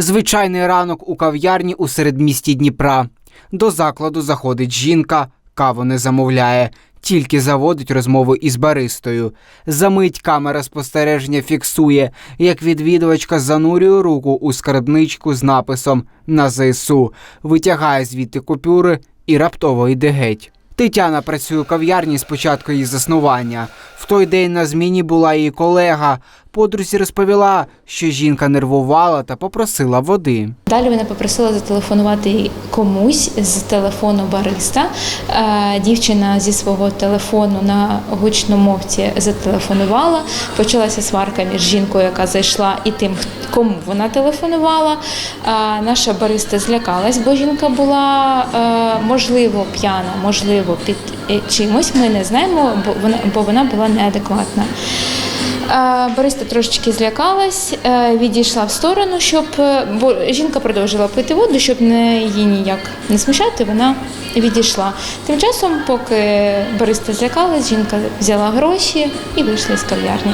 Звичайний ранок у кав'ярні у середмісті Дніпра. До закладу заходить жінка, каву не замовляє, тільки заводить розмову із баристою. Замить камера спостереження фіксує, як відвідувачка занурює руку у скарбничку з написом на ЗСУ, витягає звідти купюри і раптово йде геть. Тетяна працює у кав'ярні з початку її заснування. Той день на зміні була її колега. Подрузі розповіла, що жінка нервувала та попросила води. Далі вона попросила зателефонувати комусь з телефону бариста. Е, Дівчина зі свого телефону на гучномовці зателефонувала. Почалася сварка між жінкою, яка зайшла, і тим, кому вона телефонувала. Е, Наша бариста злякалась, бо жінка була е, можливо п'яна, можливо, під чимось. Ми не знаємо, бо вона, бо вона була неадекватна. Бориста трошечки злякалась, е, відійшла в сторону, щоб е, бо жінка продовжила пити воду, щоб не її ніяк не смущати, вона відійшла. Тим часом, поки Бориста злякалась, жінка взяла гроші і вийшла з кав'ярні.